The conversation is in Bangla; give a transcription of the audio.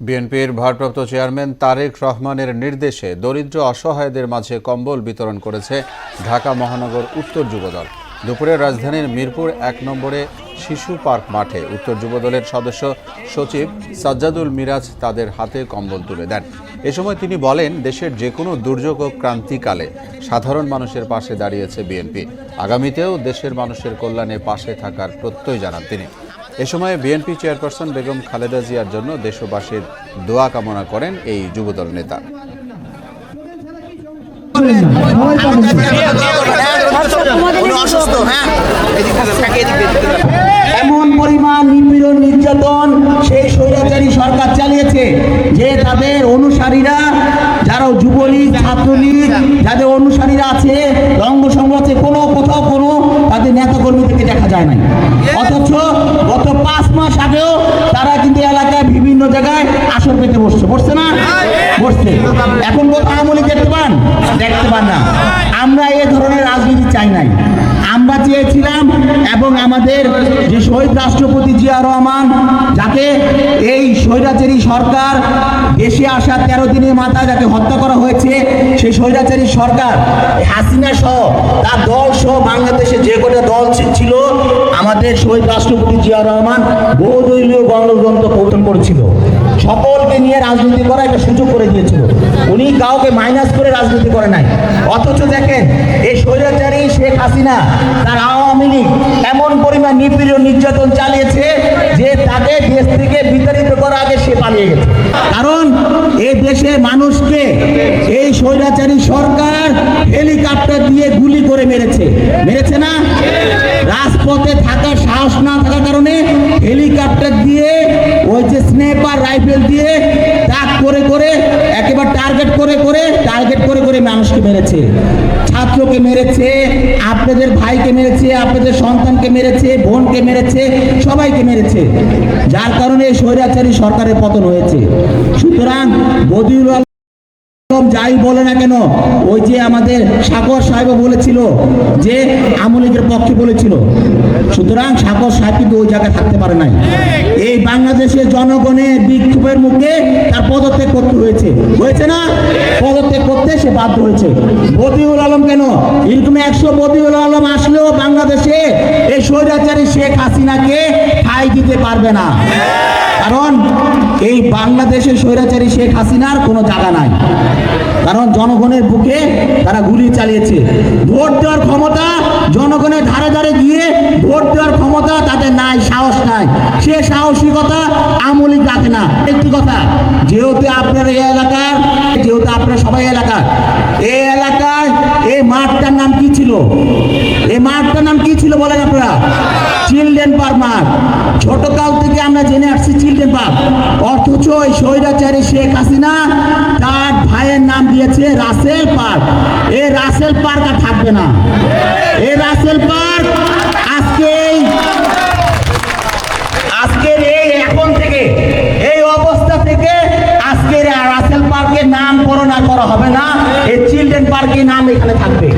বিএনপির ভারপ্রাপ্ত চেয়ারম্যান তারেক রহমানের নির্দেশে দরিদ্র অসহায়দের মাঝে কম্বল বিতরণ করেছে ঢাকা মহানগর উত্তর যুবদল দুপুরে রাজধানীর মিরপুর এক নম্বরে শিশু পার্ক মাঠে উত্তর যুবদলের সদস্য সচিব সাজ্জাদুল মিরাজ তাদের হাতে কম্বল তুলে দেন। এ সময় তিনি বলেন, দেশের যে কোনো দুর্যোগ ও ক্রান্তিকালে সাধারণ মানুষের পাশে দাঁড়িয়েছে বিএনপি। আগামীতেও দেশের মানুষের কল্যাণে পাশে থাকার প্রত্যয় জানান তিনি। এ সময় বিএনপি চেয়ারপারসন বেগম খালেদা জিয়ার জন্য দেশবাসীর দোয়া কামনা করেন এই যুবদল নেতা। এমন পরিমাণ নিপীড়ন নির্যাতন সেই স্বৈরাচারী সরকার চালিয়েছে, যে তাদের অনুসারীরা, যারা যুবলীগ, ছাত্রলীগ যাদের অনুসারীরা আছে রঙ্গ সংঘ আছে কোনো কোথাও কোনো তাদের নেতাকর্মী থেকে দেখা যায় নাই অথচ গত পাঁচ মাস আগেও তারা কিন্তু এলাকায় বিভিন্ন জায়গায় আসর পেতে বসছে। বসছে না? বসছে। এখন কোথাও আমলি দেখতে পান? দেখতে পান না। আমরা এ ধরনের রাজনীতি চাই নাই। আমরা চেয়েছিলাম এবং আমাদের যে শহীদ রাষ্ট্রপতি জিয়া রহমান, যাকে এই স্বৈরাচারী সরকার দেশে আসা তেরো দিনের মাথায় যাকে হত্যা করা হয়েছে, সেই স্বৈরাচারী সরকার হাসিনা সহ, তার দল সহ বাংলাদেশে যে কটা দল ছিল আমাদের শহীদ রাষ্ট্রপতি জিয়া রহমান বহুদলীয় গণতন্ত্র প্রবর্তন করেছিল। সকলকে নিয়ে রাজনীতি করা একটা সুযোগ করে দিয়েছিল। উনি কাউকে মাইনাস করে রাজনীতি করে নাই। অথচ দেখেন, এই স্বৈরাচারী শেখ হাসিনা তার আওয়ামী লীগ এমন পরিমাণ নিপীড়ন নির্যাতন চালিয়েছে যে তাকে দেশ থেকে বিতাড়িত করার আগে সে পালিয়ে গেছে। কারণ এই দেশে মানুষকে এই স্বৈরাচারী সরকার হেলিকপ্টার দিয়ে গুলি করে মেরেছে মেরেছে না রাজপথে থাকার সাহস না থাকার কারণে হেলিকপ্টার দিয়ে, ওই যে স্নেপার রাইফেল দিয়ে তাক করে করে, একেবারে টার্গেট করে করে, টার্গেট করে করে মানুষকে মেরেছে। ছাত্রকে মেরেছে, আপনাদের ভাইকে মেরেছে, আপনাদের সন্তানকে মেরেছে, বোনকে মেরেছে, সবাইকে মেরেছে। যার কারণে স্বৈরাচারী সরকারের পতন হয়েছে। সুতরাং বদিউল যাই বলে না কেন, ওই যে আমাদের সাগর সাহেব বলেছিল যে আমলিগের পক্ষে বলেছিল। সুতরাং সাগর সাহেব কিন্তু ওই জায়গায় থাকতে পারে নাই। এই বাংলাদেশের জনগণের বিক্ষোভের মুখে তার পদত্যাগ করতে হয়েছে। হয়েছে না? পদত্যাগ করতে সে বাধ্য হয়েছে। বদিউল আলম কেন? এরকম একশো বদিউল আলম আসলেও বাংলাদেশে এই স্বৈরাচারী শেখ হাসিনাকে ঠাই দিতে পারবে না। কারণ এই বাংলাদেশের স্বৈরাচারী শেখ হাসিনার কোনো জায়গা নাই। কারণ জনগণের বুকে তারা গুলি চালিয়েছে। ভোট দেওয়ার ক্ষমতা জনগণের ধারে ধারে গিয়ে ভোট দেওয়ার ক্ষমতা তাদের নাই, সাহস নাই। সে সাহসিকতা আমলিক রাখে না। একটি কথা, যেহেতু আপনার এই এলাকার, যেহেতু আপনার সবাই এলাকার, এই এলাকায় এই মাঠটার নাম কি ছিল? এই মাঠটার নাম কি ছিল বলেন আপনারা? চিলড্রেন পার্ক মাঠ ছোটকাল থেকে আমরা জেনে আসছি চিলড্রেন পার্ক অথচ ওই স্বৈরাচারী শেখ হাসিনা তার ভাইয়ের নাম দিয়েছে রাসেল পার্ক। এই রাসেল পার্ক আর থাকবে না। এই রাসেল পার্ক আজকে আজকের এই এখন থেকে, এই অবস্থা থেকে আজকের রাসেল পার্কের নাম করোনা করা হবে না। এই চিলড্রেন পার্কের নাম এখানে থাকবে।